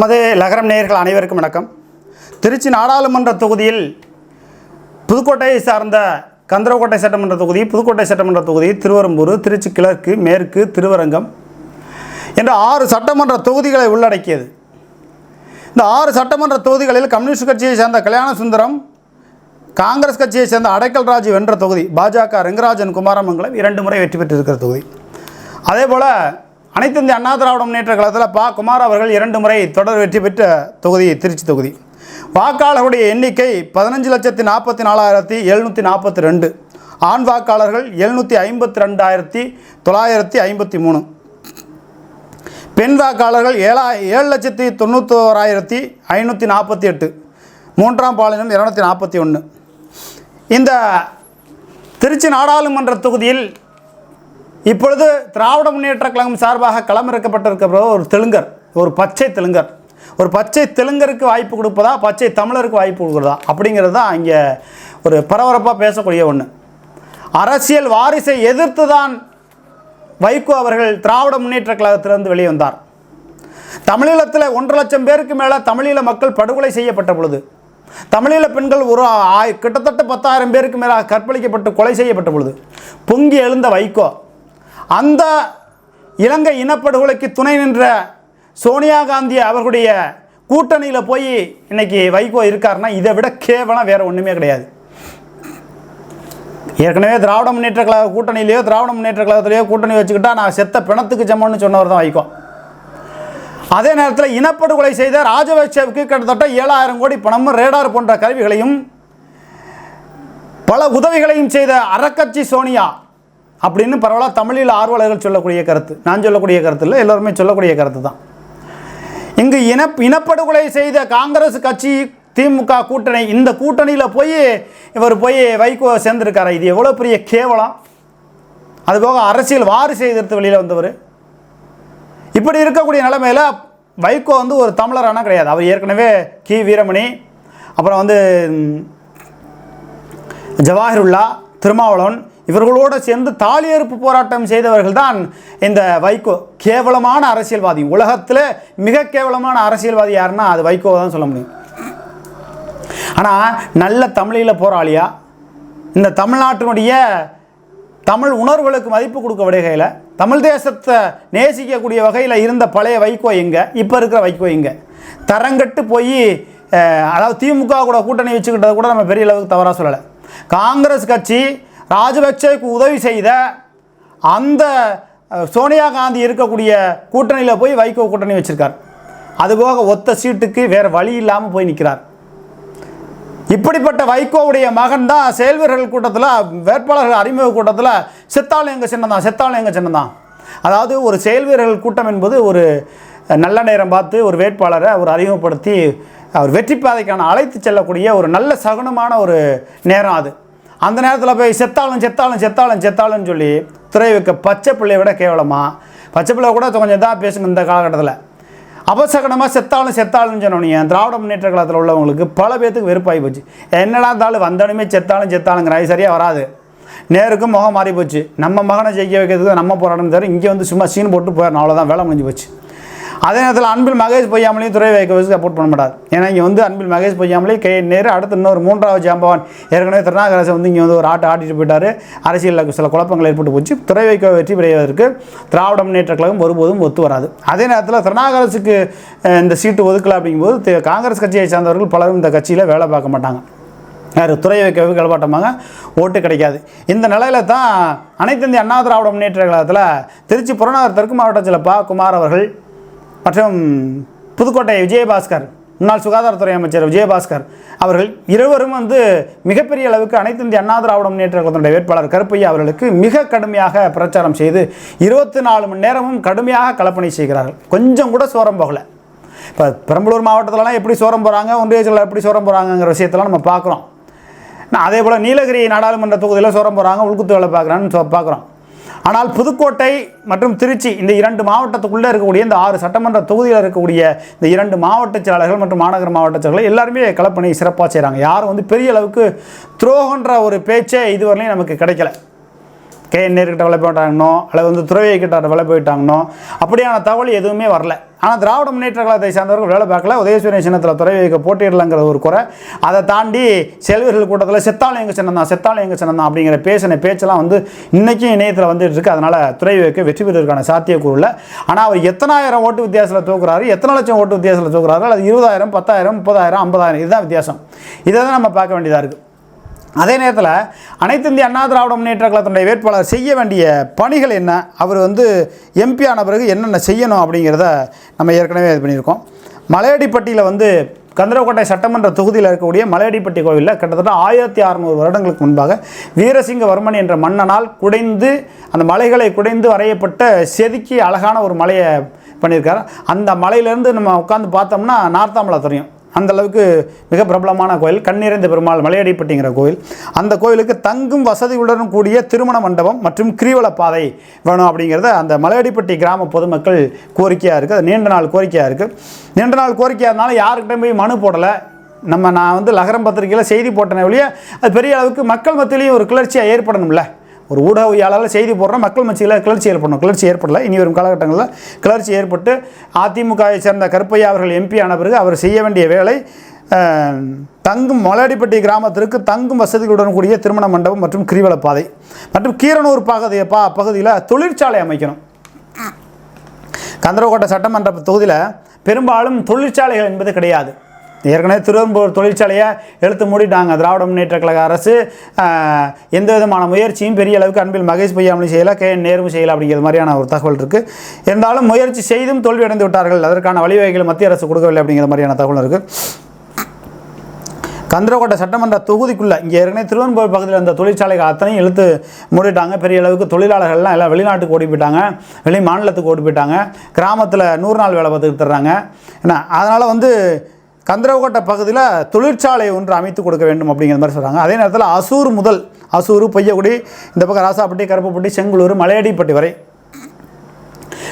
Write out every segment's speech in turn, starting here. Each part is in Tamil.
நமது லகரம் நேயர்கள் அனைவருக்கும் வணக்கம். திருச்சி நாடாளுமன்ற தொகுதியில் புதுக்கோட்டையை சார்ந்த கந்தரக்கோட்டை சட்டமன்ற தொகுதி புதுக்கோட்டை சட்டமன்ற தொகுதி திருவரம்பூர் திருச்சி கிழக்கு மேற்கு திருவரங்கம் என்ற ஆறு சட்டமன்ற தொகுதிகளை உள்ளடக்கியது. இந்த ஆறு சட்டமன்ற தொகுதிகளில் கம்யூனிஸ்ட் கட்சியை சேர்ந்த கல்யாண சுந்தரம் காங்கிரஸ் கட்சியை சேர்ந்த அடைக்கல் ராஜு வென்ற தொகுதி பாஜக ரெங்கராஜன் குமாரமங்கலம் இரண்டு முறை வெற்றி பெற்றிருக்கிற தொகுதி. அதே போல் அனைத்து இந்திய அண்ணா திராவிட முன்னேற்ற கழகத்தில் பா. குமார் அவர்கள் இரண்டு முறை தொடர் வெற்றி பெற்ற தொகுதி திருச்சி தொகுதி. வாக்காளர்களுடைய எண்ணிக்கை பதினஞ்சு லட்சத்தி நாற்பத்தி நாலாயிரத்தி எழுநூற்றி நாற்பத்தி ரெண்டு. ஆண் வாக்காளர்கள் எழுநூற்றி ஐம்பத்தி ரெண்டாயிரத்தி தொள்ளாயிரத்தி ஐம்பத்தி மூணு. பெண் வாக்காளர்கள் ஏழா ஏழு லட்சத்தி தொண்ணூத்தோராயிரத்தி ஐநூற்றி நாற்பத்தி எட்டு. மூன்றாம் பாலினம் இரநூத்தி நாற்பத்தி ஒன்று. இந்த திருச்சி நாடாளுமன்ற தொகுதியில் இப்பொழுது திராவிட முன்னேற்ற கழகம் சார்பாக களமிறக்கப்பட்டிருக்கிற ஒரு தெலுங்கர் ஒரு பச்சை தெலுங்கர். ஒரு பச்சை தெலுங்கருக்கு வாய்ப்பு கொடுப்பதா பச்சை தமிழருக்கு வாய்ப்பு கொடுக்குறதா? அப்படிங்கிறது தான் இங்கே ஒரு பரபரப்பாக பேசக்கூடிய ஒன்று அரசியல் வாரிசை எதிர்த்து தான் வைகோ அவர்கள் திராவிட முன்னேற்ற கழகத்திலிருந்து வெளியே வந்தார். தமிழீழத்தில் ஒன்றரை லட்சம் பேருக்கு மேலே தமிழீழ மக்கள் படுகொலை செய்யப்பட்ட பொழுது தமிழீழ பெண்கள் ஒரு கிட்டத்தட்ட பத்தாயிரம் பேருக்கு மேலே கற்பழிக்கப்பட்டு கொலை செய்யப்பட்ட பொழுது பொங்கி எழுந்த வைகோ அந்த இலங்கை இனப்படுகொலைக்கு துணை நின்ற சோனியா காந்தி அவர்களுடைய கூட்டணியில் போய் இன்னைக்கு வைகோ இருக்காருன்னா இதை விட கேவலம் வேற ஒன்றுமே கிடையாது. ஏற்கனவே திராவிட முன்னேற்ற கழக கூட்டணியிலேயோ திராவிட முன்னேற்ற கழகத்திலேயோ கூட்டணி வச்சுக்கிட்டா நான் செத்த பிணத்துக்கு சமம்னு சொன்னவர் தான் வைகோ. அதே நேரத்தில் இனப்படுகொலை செய்த ராஜபக்சேவுக்கு கிட்டத்தட்ட ஏழாயிரம் கோடி பணமும் ரேடார் போன்ற கருவிகளையும் பல உதவிகளையும் செய்த அறக்கட்சி சோனியா அப்படின்னு பரவாயில்ல தமிழில் ஆர்வலர்கள் சொல்லக்கூடிய கருத்து. நான் சொல்லக்கூடிய கருத்து இல்லை எல்லோருமே சொல்லக்கூடிய கருத்து தான். இங்கு இன இனப்படுகொலை செய்த காங்கிரஸ் கட்சி திமுக கூட்டணி இந்த கூட்டணியில் போய் இவர் போய் வைகோ சேர்ந்திருக்காரு. இது எவ்வளோ பெரிய கேவலம். அதுபோக அரசியல் வாரிசு எதிர்த்து வெளியில் வந்தவர். இப்படி இருக்கக்கூடிய நிலைமையில் வைகோ வந்து ஒரு தமிழரானா கிடையாது. அவர் ஏற்கனவே கி. வீரமணி அப்புறம் வந்து ஜவாஹிருல்லா திருமாவளவன் இவர்களோடு சேர்ந்து தாலியறுப்பு போராட்டம் செய்தவர்கள் தான் இந்த வைகோ. கேவலமான அரசியல்வாதி. உலகத்தில் மிக கேவலமான அரசியல்வாதி யாருன்னா அது வைகோ தான் சொல்ல முடியும். ஆனால் நல்ல தமிழில் போராளியா? இந்த தமிழ்நாட்டினுடைய தமிழ் உணர்வுகளுக்கு மதிப்பு கொடுக்க வகையில் தமிழ் தேசத்தை நேசிக்கக்கூடிய வகையில் இருந்த பழைய வைகோ எங்கே? இப்போ இருக்கிற வைகோ எங்கே? தரங்கட்டு போய் அதாவது திமுக கூட கூட்டணி வச்சுக்கிட்டது கூட நம்ம பெரிய அளவுக்கு தவறாக சொல்லலை. காங்கிரஸ் கட்சி ராஜபக்சேக்கு உதவி செய்த அந்த சோனியா காந்தி இருக்கக்கூடிய கூட்டணியில் போய் வைகோ கூட்டணி வச்சுருக்கார். அதுபோக ஒத்த சீட்டுக்கு வேறு வழி இல்லாமல் போய் நிற்கிறார் இப்படிப்பட்ட வைகோவுடைய மகன் தான் செயல்வீரர்கள் கூட்டத்தில் வேட்பாளர்கள் அறிமுக கூட்டத்தில் செத்தாலும் எங்கள் சின்னதான் செத்தாலும் எங்கள் சின்னதான் அதாவது ஒரு செயல்வீரர்கள் கூட்டம் என்பது ஒரு நல்ல நேரம் பார்த்து ஒரு வேட்பாளரை அவர் அறிமுகப்படுத்தி அவர் வெற்றி பாதைக்கான அழைத்து செல்லக்கூடிய ஒரு நல்ல சகுனமான ஒரு நேரம் அது. அந்த நேரத்தில் போய் செத்தாலும் செத்தாலும் செத்தாலும் செத்தாலும்னு சொல்லி துறை வைக்க பச்சை பிள்ளையை விட கேவலமாக பச்சை பிள்ளை கூட கொஞ்சம் இதாக பேசுங்க இந்த காலகட்டத்தில். அபசகனமாக செத்தாலும் செத்தாலும் சொன்னோன்னே திராவிட முன்னேற்ற காலத்தில் உள்ளவங்களுக்கு பல பேத்துக்கு வெறுப்பாகி போச்சு. என்னடா இருந்தாலும் வந்தோடனே செத்தாலும் செத்தாலுங்கிற அது சரியாக வராது. நேருக்கும் முகம் மாறி போச்சு. நம்ம மகனை ஜெயிக்க வைக்கிறதுக்கு நம்ம போராட்டம் தவிர இங்கே வந்து சும்மா சீன் போட்டு போயிடணும். அவ்வளோதான் வேலை முடிஞ்சு போச்சு. அதே நேரத்தில் அன்பில் மகேஷ் பொய்யாமலையும் துறை வைக்க சப்போர்ட் பண்ண மாட்டார். ஏன்னா இங்கே வந்து அன்பில் மகேஷ் பொய்யாமலே கே நேரு அடுத்து இன்னொரு மூன்றாவது ஜாம்பவான் ஏற்கனவே திருநாகரசன் வந்து இங்கே வந்து ஒரு ஆட்டை ஆட்டிட்டு போயிட்டார். அரசியலில் சில குழப்பங்கள் ஏற்பட்டு போச்சு. துறை வைக்க வெற்றி பெறுவதற்கு திராவிட முன்னேற்ற கழகம் ஒருபோதும் ஒத்து வராது. அதே நேரத்தில் திருநாகரசுக்கு இந்த சீட்டு ஒதுக்கல அப்படிங்கும்போது காங்கிரஸ் கட்சியை சார்ந்தவர்கள் பலரும் இந்த கட்சியில் வேலை பார்க்க மாட்டாங்க. யார் துறை வைக்கவே கிளப்பாட்டமாக ஓட்டு கிடைக்காது. இந்த நிலையில தான் அனைத்து இந்திய அண்ணா திராவிட முன்னேற்ற கழகத்தில் திருச்சி புறநகர் தெற்கு மாவட்டத்தில் பா குமார் அவர்கள் மற்றும் புதுக்கோட்டை விஜயபாஸ்கர் முன்னாள் சுகாதாரத்துறை அமைச்சர் விஜயபாஸ்கர் அவர்கள் இருவரும் வந்து மிகப்பெரிய அளவுக்கு அனைத்து இந்திய அண்ணா திராவிட முன்னேற்ற கழகத்தினுடைய வேட்பாளர் கருப்பையா அவர்களுக்கு மிக கடுமையாக பிரச்சாரம் செய்து இருபத்தி நாலு மணி நேரமும் கடுமையாக கலப்பணி செய்கிறார்கள். கொஞ்சம் கூட சோரம் போகலை. இப்போ பெரம்பலூர் மாவட்டத்திலலாம் எப்படி சோரம் போகிறாங்க ஒன்றியத்தில் எப்படி சோரம் போகிறாங்கங்கிற விஷயத்தெல்லாம் நம்ம பார்க்குறோம். நான் அதே போல் நீலகிரி நாடாளுமன்ற தொகுதியில் சோரம் போகிறாங்க உள்குத்து வேலை பார்க்குறான்னு சொ பார்க்குறோம். ஆனால் புதுக்கோட்டை மற்றும் திருச்சி இந்த இரண்டு மாவட்டத்துக்குள்ளே இருக்கக்கூடிய இந்த ஆறு சட்டமன்ற தொகுதியில் இருக்கக்கூடிய இந்த இரண்டு மாவட்ட செயலாளர்கள் மற்றும் மாநகர மாவட்ட செயலாளர்கள் எல்லாருமே களப்பணி சிறப்பாக செய்கிறாங்க. யாரும் வந்து பெரிய அளவுக்கு துரோகன்ற ஒரு பேச்சே இதுவரையிலும் நமக்கு கிடைக்கல. கேஎன்ஏர்கிட்ட கிட்ட விலை போயிட்டாங்கனோ அல்லது வந்து துறவியை கிட்ட விலை போயிட்டாங்கனோ அப்படியான தகவல் எதுவுமே வரல. ஆனால் திராவிட முன்னேற்ற கழகத்தை சார்ந்தவர்கள் வேலை பார்க்கல. உதயசூரியன் சின்னத்தில் துறை வைக்க போட்டியிடலங்கிற ஒரு குறை. அதை தாண்டி செல்வர்கள் கூட்டத்தில் செத்தாலும் எங்கள் சின்னம் தான் செத்தாலும் எங்கள் சின்னம் தான் அப்படிங்கிற பேசின பேச்செல்லாம் வந்து இன்றைக்கும் இணையத்தில் வந்துட்டு இருக்கு. அதனால் துறை வைக்க வெற்றி பெறுவதற்கான சாத்தியக்கூறு இல்லை. ஆனால் அவர் எத்தனாயிரம் ஓட்டு வித்தியாசத்தில் தூக்குறாரு எத்தனை லட்சம் ஓட்டு வித்தியாசத்தில் தூக்குறாரு அது இருபதாயிரம் பத்தாயிரம் முப்பதாயிரம் ஐம்பதாயிரம் இதுதான் வித்தியாசம். இதை தான் நம்ம பார்க்க வேண்டியதாக இருக்குது அதே நேரத்தில் அனைத்து இந்திய அண்ணா திராவிட முன்னேற்ற கழகத்தினுடைய வேட்பாளர் செய்ய வேண்டிய பணிகள் என்ன? அவர் வந்து எம்பி ஆன பிறகு என்னென்ன செய்யணும் அப்படிங்கிறத நம்ம ஏற்கனவே இது பண்ணியிருக்கோம். மலையடிப்பட்டியில் வந்து கந்தரக்கோட்டை சட்டமன்ற தொகுதியில் இருக்கக்கூடிய மலையடிப்பட்டி கோவிலில் கிட்டத்தட்ட ஆயிரத்தி அறநூறு வருடங்களுக்கு முன்பாக வீரசிங்கவர்மன் என்ற மன்னனால் குடைந்து அந்த மலைகளை குடைந்து வரையப்பட்ட செதுக்கி அழகான ஒரு மலையை பண்ணியிருக்காரு. அந்த மலையிலேருந்து நம்ம உட்காந்து பார்த்தோம்னா நார்த்தாமலை தெரியும். அந்த அளவுக்கு மிக பிரபலமான கோயில் கண்ணிறைந்த பெருமாள் மலையடிப்பட்டிங்கிற கோயில். அந்த கோயிலுக்கு தங்கும் வசதியுடன் கூடிய திருமண மண்டபம் மற்றும் கிரிவல பாதை வேணும் அப்படிங்கிறத அந்த மலையடிப்பட்டி கிராம பொதுமக்கள் கோரிக்கையாக இருக்குது அது நீண்ட நாள் கோரிக்கையாக இருக்குது நீண்ட நாள் கோரிக்கையாக இருந்தாலும் யாருக்கிட்டையும் போய் மனு போடலை. நம்ம நான் வந்து லகரம் பத்திரிகையில் செய்தி போட்டேனே ஒழிய அது பெரிய அளவுக்கு மக்கள் மத்தியிலையும் ஒரு கிளர்ச்சியாக ஏற்படணும்ல. ஒரு ஊடகவியாளர்கள் செய்தி போடுற மக்கள் மத்தியில் கிளர்ச்சி ஏற்படணும். கிளர்ச்சி ஏற்படல. இனி வரும் காலகட்டங்களில் கிளர்ச்சி ஏற்பட்டு அதிமுகவை சேர்ந்த கருப்பையா அவர்கள் எம்பி ஆன பிறகு அவர் செய்ய வேண்டிய வேலை தங்கும் மலையடிப்பட்டி கிராமத்திற்கு தங்கும் வசதிகளுடன் கூடிய திருமண மண்டபம் மற்றும் கிரிவல பாதை மற்றும் கீரனூர் பகுதி பா பகுதியில் தொழிற்சாலை அமைக்கணும். கந்தரகோட்டை சட்டமன்ற தொகுதியில் பெரும்பாலும் தொழிற்சாலைகள் என்பது கிடையாது. ஏற்கனவே திருவெம்பூர் தொழிற்சாலையை எழுத்து மூடிட்டாங்க. திராவிட முன்னேற்ற கழக அரசு எந்த விதமான முயற்சியும் பெரிய அளவுக்கு அன்பில் மகேஷ் பொய்யாமலும் செய்யலை கே நேர்வு நேரும் செய்யலை அப்படிங்கிற மாதிரியான ஒரு தகவல் இருக்குது இருந்தாலும் முயற்சி செய்தும் தோல்வி அடைந்து விட்டார்கள். அதற்கான வழிவகைகள் மத்திய அரசு கொடுக்கவில்லை அப்படிங்கிற மாதிரியான தகவல் இருக்குது கந்தரக்கோட்டை சட்டமன்ற தொகுதிக்குள்ளே இங்கே ஏற்கனவே திருவெண்பூர் பகுதியில் இருந்த தொழிற்சாலைகள் அத்தனையும் இழுத்து மூடிட்டாங்க. பெரிய அளவுக்கு தொழிலாளர்கள்லாம் எல்லாம் வெளிநாட்டுக்கு ஓடி போயிட்டாங்க. வெளி மாநிலத்துக்கு ஓடி போயிட்டாங்க. கிராமத்தில் நூறு நாள் வேலை பார்த்துக்கிட்டு தர்றாங்க என்ன அதனால் வந்து கந்தரவகோட்டை பகுதியில் தொழிற்சாலை ஒன்று அமைத்து கொடுக்க வேண்டும் அப்படிங்கிற மாதிரி சொல்கிறாங்க அதே நேரத்தில் அசூர் முதல் அசூர் பொய்யக்குடி இந்த பக்கம் ராசாப்பட்டி கருப்பப்பட்டி செங்குளூர் மலையடிப்பட்டி வரை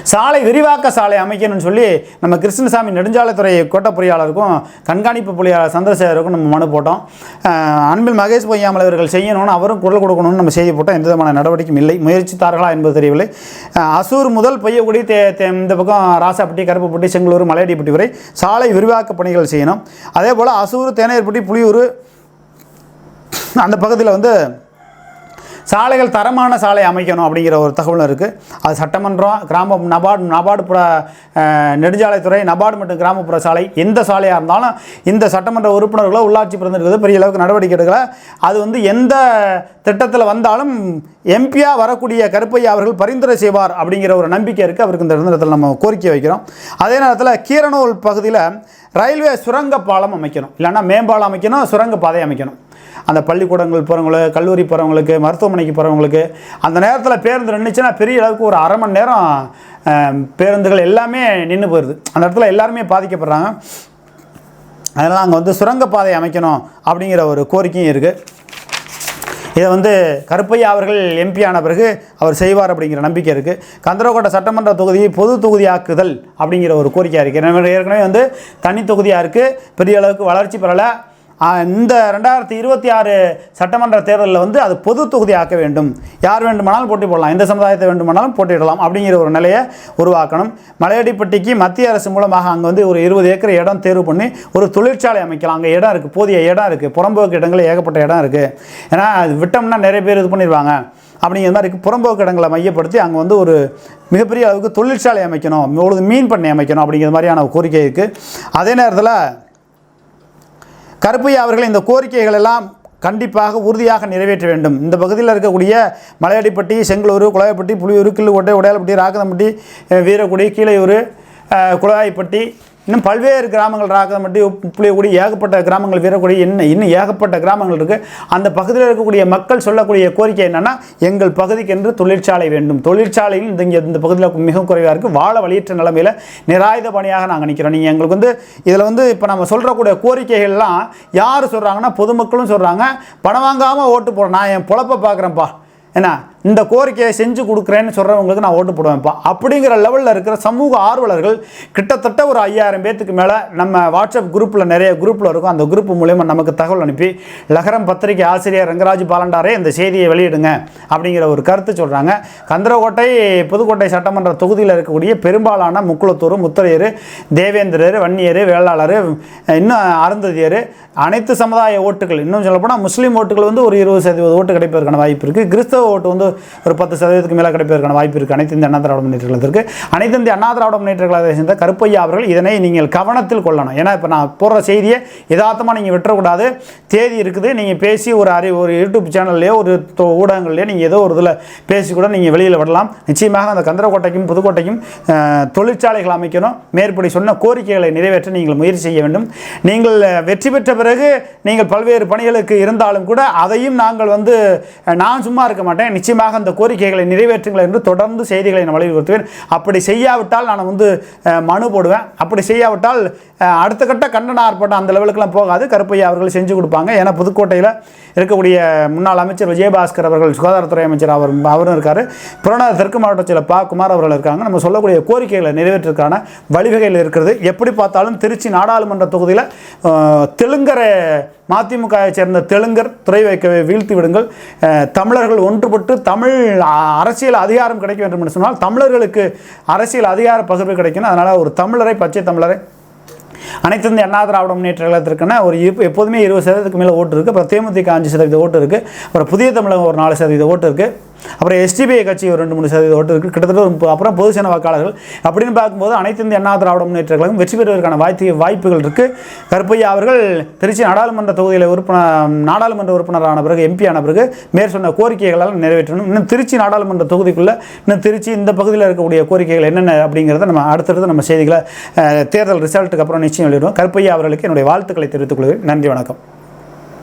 சாலை விரிவாக்க சாலை அமைக்கணும்னு சொல்லி நம்ம கிருஷ்ணசாமி நெடுஞ்சாலைத்துறை கோட்ட பொறியாளருக்கும் கண்காணிப்பு பொறியாளர் சந்திரசேகருக்கும் நம்ம மனு போட்டோம். அன்பில் மகேஷ் பொய்யாமல் இவர்கள் செய்யணும்னு அவரும் குரல் கொடுக்கணும்னு நம்ம செய்தி போட்டோம். எந்த விதமான நடவடிக்கையும் இல்லை. முயற்சித்தார்களா என்பது தெரியவில்லை. அசூர் முதல் பொய்யக்குடி தே தே- இந்த பக்கம் ராசாப்பட்டி கருப்புப்பட்டி செங்களூர் மலையடிப்பட்டி வரை சாலை விரிவாக்க பணிகள் செய்யணும். அதே போல் அசூர் தேனையர்பட்டி புளியூர் அந்த பகுதியில் வந்து சாலைகள் தரமான சாலை அமைக்கணும் அப்படிங்கிற ஒரு தகவலும் இருக்குது அது சட்டமன்றம் கிராம நபார்டு நபார்டுப்புற நெடுஞ்சாலைத்துறை நபார்டு மற்றும் கிராமப்புற சாலை எந்த சாலையாக இருந்தாலும் இந்த சட்டமன்ற உறுப்பினர்களோ உள்ளாட்சி பிரதிநிதிகளோ பெரிய அளவுக்கு நடவடிக்கை எடுக்கல. அது வந்து எந்த திட்டத்தில் வந்தாலும் எம்பியாக வரக்கூடிய கருப்பையா அவர்கள் பரிந்துரை செய்வார் அப்படிங்கிற ஒரு நம்பிக்கை இருக்குது அவருக்கு இந்த இடத்துல நம்ம கோரிக்கை வைக்கிறோம். அதே நேரத்தில் கீரனூர் பகுதியில் ரயில்வே சுரங்க பாலம் அமைக்கணும். இல்லைன்னா மேம்பாலம் அமைக்கணும் சுரங்க பாதை அமைக்கணும். அந்த பள்ளிக்கூடங்கள் போகிறவங்களுக்கு கல்லூரி போகிறவங்களுக்கு மருத்துவமனைக்கு போகிறவங்களுக்கு அந்த நேரத்தில் பேருந்து நின்றுச்சுன்னா பெரிய அளவுக்கு ஒரு அரை மணி நேரம் பேருந்துகள் எல்லாமே நின்று போயிடுது அந்த இடத்துல எல்லாருமே பாதிக்கப்படுறாங்க. அதனால் அங்கே வந்து சுரங்கப்பாதை அமைக்கணும் அப்படிங்கிற ஒரு கோரிக்கையும் இருக்குது இதை வந்து கருப்பையா அவர்கள் எம்பி ஆன பிறகு அவர் செய்வார் அப்படிங்கிற நம்பிக்கை இருக்குது கந்தரகோட்டை சட்டமன்ற தொகுதியை பொது தொகுதியாக்குதல் அப்படிங்கிற ஒரு கோரிக்கையாக இருக்குது ஏற்கனவே வந்து தனி தொகுதியாக இருக்குது பெரிய அளவுக்கு வளர்ச்சி பெறலை. இந்த ரெண்டாயிரத்தி இருபத்தி ஆறு சட்டமன்ற தேர்தலில் வந்து அது பொது தொகுதி ஆக்க வேண்டும். யார் வேண்டுமானாலும் போட்டி போடலாம். எந்த சமுதாயத்தை வேண்டுமானாலும் போட்டியிடலாம் அப்படிங்கிற ஒரு நிலையை உருவாக்கணும். மலையடிப்பட்டிக்கு மத்திய அரசு மூலமாக அங்கே வந்து ஒரு இருபது ஏக்கர் இடம் தேர்வு பண்ணி ஒரு தொழிற்சாலை அமைக்கலாம். அங்கே இடம் இருக்குது போதிய இடம் இருக்குது புறம்போக்கு இடங்களில் ஏகப்பட்ட இடம் இருக்குது ஏன்னா அது விட்டோம்னா நிறைய பேர் இது பண்ணிடுவாங்க அப்படிங்கிற மாதிரி இருக்குது புறம்போக்கு இடங்களை மையப்படுத்தி அங்கே வந்து ஒரு மிகப்பெரிய அளவுக்கு தொழிற்சாலை அமைக்கணும். ஒரு மீன் பண்ணை அமைக்கணும் அப்படிங்கிற மாதிரியான கோரிக்கை இருக்குது அதே நேரத்தில் கருப்பையா அவர்கள் இந்த கோரிக்கைகள் எல்லாம் கண்டிப்பாக உறுதியாக நிறைவேற்ற வேண்டும். இந்த பகுதியில் இருக்கக்கூடிய மலையடிப்பட்டி செங்கலூர் குழாயப்பட்டி புளியூர் கிள்ளுக்கோட்டை உடையாளப்பட்டி ராக்கதம்பட்டி வீரக்குடி கீழையூர் அஹ், இன்னும் பல்வேறு கிராமங்கள் ராகமட்டி உப்- புளியக்குடி ஏகப்பட்ட கிராமங்கள் வீரக்குடி இன்னும் இன்னும் ஏகப்பட்ட கிராமங்கள் இருக்குது அந்த பகுதியில் இருக்கக்கூடிய மக்கள் சொல்லக்கூடிய கோரிக்கை என்னென்னா எங்கள் பகுதிக்கென்று தொழிற்சாலை வேண்டும். தொழிற்சாலையில் இந்த இங்கே இந்த பகுதியில் மிகவும் குறைவாக இருக்குது வாழ வழியற்ற நிலைமையில் நிராயுத பணியாக நாங்கள் நிற்கிறோம் நீங்கள் எங்களுக்கு வந்து இதில் வந்து இப்போ நம்ம சொல்கிறக்கூடிய கோரிக்கைகள்லாம் யார் சொல்கிறாங்கன்னா பொதுமக்களும் சொல்கிறாங்க பணம் வாங்காமல் ஓட்டு போடுறோம் நான் என் பொழப்பை பார்க்குறேன்ப்பா என்ன? இந்த கோரிக்கையை செஞ்சு கொடுக்குறேன்னு சொல்கிறவங்களுக்கு நான் ஓட்டு போடுவேன்ப்பா அப்படிங்கிற லெவலில் இருக்கிற சமூக ஆர்வலர்கள் கிட்டத்தட்ட ஒரு ஐயாயிரம் பேத்துக்கு மேலே நம்ம வாட்ஸ்அப் குரூப்பில் நிறைய குரூப்பில் இருக்கும். அந்த குரூப் மூலயமா நமக்கு தகவல் அனுப்பி லகரம் பத்திரிகை ஆசிரியர் ரங்கராஜ் பாலண்டாரே இந்த செய்தியை வெளியிடுங்க அப்படிங்கிற ஒரு கருத்து சொல்கிறாங்க கந்தரகோட்டை புதுக்கோட்டை சட்டமன்ற தொகுதியில் இருக்கக்கூடிய பெரும்பாலான முக்குளத்தூர் முத்தரையர் தேவேந்திரர் வன்னியர் வேளாளர் இன்னும் அருந்ததியர் அனைத்து சமுதாய ஓட்டுகள் இன்னும் சொல்லப்போனால் முஸ்லீம் ஓட்டுகள் வந்து ஒரு இருபது சதவீத ஓட்டு கிடைப்பதற்கான வாய்ப்பு இருக்குது கிறிஸ்தவ ஓட்டு வந்து ஒரு பத்து சதவீதத்துக்கு மேலே கிடைப்பதற்கான வாய்ப்பு இருக்குது அனைத்து இந்திய அண்ணா திராவிட முன்னேற்ற கழகத்திற்கு. அனைத்து இந்திய அண்ணா திராவிட முன்னேற்ற கழகத்தை சேர்ந்த கருப்பையா அவர்கள் இதனை நீங்கள் கவனத்தில் கொள்ளணும். ஏன்னா இப்போ நான் போடுற செய்தியை யதார்த்தமாக நீங்கள் விட்டுறக்கூடாது. தேதி இருக்குது. நீங்கள் பேசி ஒரு அறி ஒரு யூடியூப் சேனல்லையோ ஒரு ஊடகங்கள்லையோ நீங்கள் ஏதோ ஒரு இதில் பேசி கூட நீங்கள் வெளியில் விடலாம். நிச்சயமாக அந்த கந்தரக்கோட்டைக்கும் புதுக்கோட்டைக்கும் தொழிற்சாலைகள் அமைக்கணும். மேற்படி சொன்ன கோரிக்கைகளை நிறைவேற்ற நீங்கள் முயற்சி செய்ய வேண்டும். நீங்கள் வெற்றி பெற்ற பிறகு நீங்கள் பல்வேறு பணிகளுக்கு இருந்தாலும் கூட அதையும் நாங்கள் வந்து நான் சும்மா இருக்க மாட்டேன். நிச்சயமாக அந்த கோரிக்கைகளை நிறைவேற்றுங்கள் என்று தொடர்ந்து செய்திகளை நான் வலியுறுத்துவேன். அப்படி செய்யாவிட்டால் நான் வந்து மனு போடுவேன். அப்படி செய்யாவிட்டால் அடுத்த கட்ட கண்டன ஆர்ப்பாட்டம் அந்த லெவலுக்குலாம் போகாது. கருப்பையா அவர்கள் செஞ்சு கொடுப்பாங்க. ஏன்னா புதுக்கோட்டையில் இருக்கக்கூடிய முன்னாள் அமைச்சர் விஜயபாஸ்கர் அவர்கள் சுகாதாரத்துறை அமைச்சர் அவர் அவரும் இருக்கார். புறநகர் தெற்கு மாவட்ட செயலர் பா. குமார் அவர்கள் இருக்காங்க. நம்ம சொல்லக்கூடிய கோரிக்கைகளை நிறைவேற்றுக்கான வழிவகைகள் இருக்கிறது. எப்படி பார்த்தாலும் திருச்சி நாடாளுமன்ற தொகுதியில் தெலுங்கரை மதிமுகவை சேர்ந்த தெலுங்கர் துறை வைக்கவே வீழ்த்தி விடுங்கள். தமிழர்கள் ஒன்றுபட்டு தமிழ் அரசியல் அதிகாரம் கிடைக்க வேண்டும் என்று சொன்னால் தமிழர்களுக்கு அரசியல் அதிகார பகிர்வு கிடைக்கணும். அதனால் ஒரு தமிழரை பச்சை தமிழரை அனைத்து இந்த அண்ணா திராவிட முன்னேற்ற கழகத்திற்கான ஒரு இப்ப- எப்போதுமே இருபது சதவீதத்துக்கு மேலே ஓட்டு இருக்குது அப்புறம் தேமுதிக அஞ்சு சதவீத ஓட்டு இருக்குது அப்புறம் புதிய தமிழகம் ஒரு நாலு சதவீத ஓட்டு இருக்குது அப்புறம் எஸ்டிபிஐ கட்சி ஒரு ரெண்டு மூணு சதவீத ஓட்டு இருக்குது கிட்டத்தட்ட ஒரு அப்புறம் பொதுசேன வாக்காளர்கள் அப்படின்னு பார்க்கும்போது அனைத்து இந்திய அண்ணா திராவிட முன்னேற்ற கழகம் வெற்றி பெறுவதற்கான வாய்ப்பு வாய்ப்புகள் இருக்குது கருப்பையா அவர்கள் திருச்சி நாடாளுமன்ற தொகுதியில் உறுப்பினர் நாடாளுமன்ற உறுப்பினரான பிறகு எம்பி ஆன பிறகு மேற் சொன்ன கோரிக்கைகளால் நிறைவேற்றணும். இன்னும் திருச்சி நாடாளுமன்ற தொகுதிக்குள்ளே இன்னும் திருச்சி இந்த பகுதியில் இருக்கக்கூடிய கோரிக்கைகள் என்னென்ன அப்படிங்கிறத நம்ம அடுத்தடுத்து நம்ம செய்திகளை தேர்தல் ரிசல்ட்டுக்கு அப்புறம் நிச்சயம் வெளியிடுவோம். கருப்பையா அவர்களுக்கு என்னுடைய வாழ்த்துக்களை தெரிவித்துக் கொள்கிறேன். நன்றி வணக்கம்.